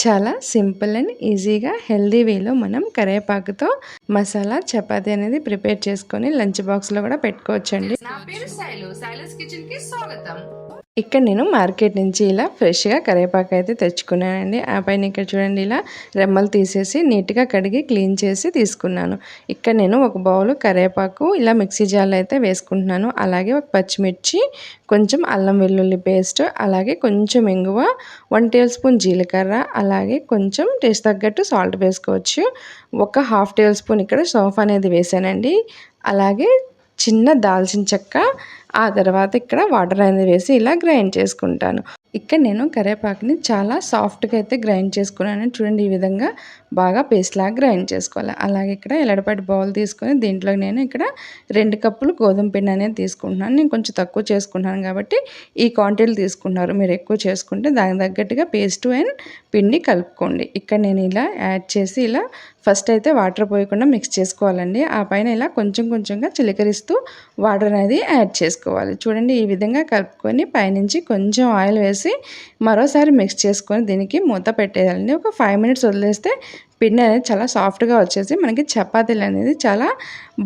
చాలా simple and ఈజీగా healthy వేలో మనం కరివేపాకుతో మసాలా చపాతీ అనేది ప్రిపేర్ చేసుకొని లంచ్ బాక్స్లో కూడా పెట్టుకోవచ్చండి. నా పేరు శైలు. శైలస్ కిచెన్కి స్వాగతం. ఇక్కడ నేను మార్కెట్ నుంచి ఇలా ఫ్రెష్గా కరివేపాకు అయితే తెచ్చుకున్నానండి. ఆ పైన ఇక్కడ చూడండి ఇలా రెమ్మలు తీసేసి నీట్గా కడిగి క్లీన్ చేసి తీసుకున్నాను. ఇక్కడ నేను ఒక బౌల్ కరివేపాకు ఇలా మిక్సీ జార్లో అయితే వేసుకుంటున్నాను. అలాగే ఒక పచ్చిమిర్చి కొంచెం అల్లం వెల్లుల్లి పేస్ట్ అలాగే కొంచెం ఇంగువ వన్ టేబుల్ స్పూన్ జీలకర్ర అలాగే కొంచెం టేస్ట్ తగ్గట్టు సాల్ట్ వేసుకోవచ్చు. ఒక హాఫ్ టేబుల్ స్పూన్ ఇక్కడ సోఫ్ అనేది వేసానండి. అలాగే చిన్న దాల్చిన చెక్క ఆ తర్వాత ఇక్కడ వాటర్ అనేది వేసి ఇలా గ్రైండ్ చేసుకుంటాను. ఇక్కడ నేను కరివేపాకుని చాలా సాఫ్ట్గా అయితే గ్రైండ్ చేసుకున్నాను. చూడండి ఈ విధంగా బాగా పేస్ట్ లాగా గ్రైండ్ చేసుకోవాలి. అలాగే ఇక్కడ ఎలడపాటి బౌల్ తీసుకొని దీంట్లో నేను ఇక్కడ రెండు కప్పులు గోధుమ పిండి అనేది తీసుకుంటున్నాను. నేను కొంచెం తక్కువ చేసుకుంటున్నాను కాబట్టి ఈ క్వాంటిటీలు తీసుకుంటున్నారు. మీరు ఎక్కువ చేసుకుంటే దానికి తగ్గట్టుగా పేస్ట్ అండ్ పిండి కలుపుకోండి. ఇక్కడ నేను ఇలా యాడ్ చేసి ఇలా ఫస్ట్ అయితే వాటర్ పోయకుండా మిక్స్ చేసుకోవాలండి. ఆ పైన ఇలా కొంచెం కొంచెంగా చిలకరిస్తూ వాటర్ అనేది యాడ్ చేసుకోవాలి. చూడండి ఈ విధంగా కలుపుకొని పైనుంచి కొంచెం ఆయిల్ వేసి మరోసారి మిక్స్ చేసుకొని దీనికి మూత పెట్టేయాలండి. ఒక ఫైవ్ మినిట్స్ వదిలేస్తే పిండి అనేది చాలా సాఫ్ట్గా వచ్చేసి మనకి చపాతీలు అనేది చాలా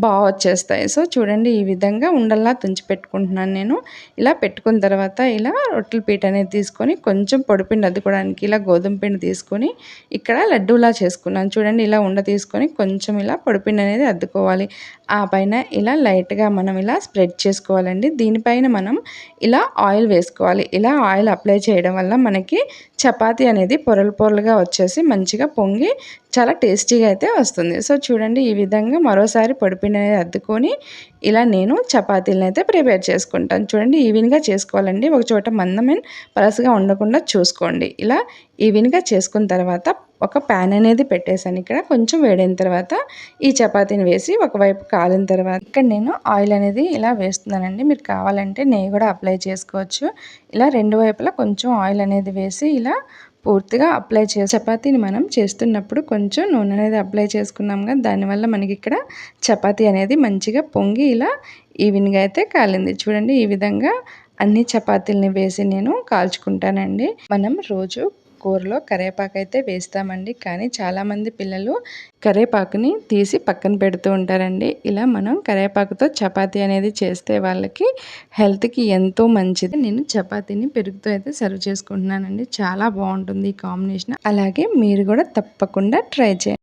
బాగా వచ్చేస్తాయి. సో చూడండి ఈ విధంగా ఉండల్లా తుంచి పెట్టుకుంటున్నాను నేను. ఇలా పెట్టుకున్న తర్వాత ఇలా రొట్టెల పీట అనేది తీసుకొని కొంచెం పొడిపిండి అద్దుకోవడానికి ఇలా గోధుమ పిండి తీసుకొని ఇక్కడ లడ్డూలా చేసుకున్నాను. చూడండి ఇలా ఉండ తీసుకొని కొంచెం ఇలా పొడిపిండి అనేది అద్దుకోవాలి. ఆ పైన ఇలా లైట్గా మనం ఇలా స్ప్రెడ్ చేసుకోవాలండి. దీనిపైన మనం ఇలా ఆయిల్ వేసుకోవాలి. ఇలా ఆయిల్ అప్లై చేయడం వల్ల మనకి చపాతీ అనేది పొరలు పొరలుగా వచ్చేసి మంచిగా పొంగి చాలా టేస్టీగా అయితే వస్తుంది. సో చూడండి ఈ విధంగా మరోసారి పొడిపిండి అనేది అద్దుకొని ఇలా నేను చపాతీలను అయితే ప్రిపేర్ చేసుకుంటాను. చూడండి ఈవెన్గా చేసుకోవాలండి. ఒక చోట మందమైన పలసగా ఉండకుండా చూసుకోండి. ఇలా ఈవెన్గా చేసుకున్న తర్వాత ఒక ప్యాన్ అనేది పెట్టేశాను ఇక్కడ. కొంచెం వేడైన తర్వాత ఈ చపాతీని వేసి ఒకవైపు కాలిన తర్వాత ఇక్కడ నేను ఆయిల్ అనేది ఇలా వేస్తున్నానండి. మీరు కావాలంటే నెయ్యి కూడా అప్లై చేసుకోవచ్చు. ఇలా రెండు వైపులా కొంచెం ఆయిల్ అనేది వేసి ఇలా పూర్తిగా అప్లై చేసి చపాతీని మనం చేస్తున్నప్పుడు కొంచెం నూనె అనేది అప్లై చేసుకున్నాం కదా దానివల్ల మనకి ఇక్కడ చపాతీ అనేది మంచిగా పొంగి ఇలా ఈవెన్గా అయితే కాలింది. చూడండి ఈ విధంగా అన్ని చపాతీలని వేసి నేను కాల్చుకుంటానండి. మనం రోజు కూరలో కరివేపాకు అయితే వేస్తామండి. కానీ చాలామంది పిల్లలు కరివేపాకుని తీసి పక్కన పెడుతూ ఉంటారండి. ఇలా మనం కరివేపాకుతో చపాతీ అనేది చేస్తే వాళ్ళకి హెల్త్కి ఎంతో మంచిది. నేను చపాతీని పెరుగుతో అయితే సర్వ్ చేసుకుంటున్నానండి. చాలా బాగుంటుంది ఈ కాంబినేషన్. అలాగే మీరు కూడా తప్పకుండా ట్రై చేయండి.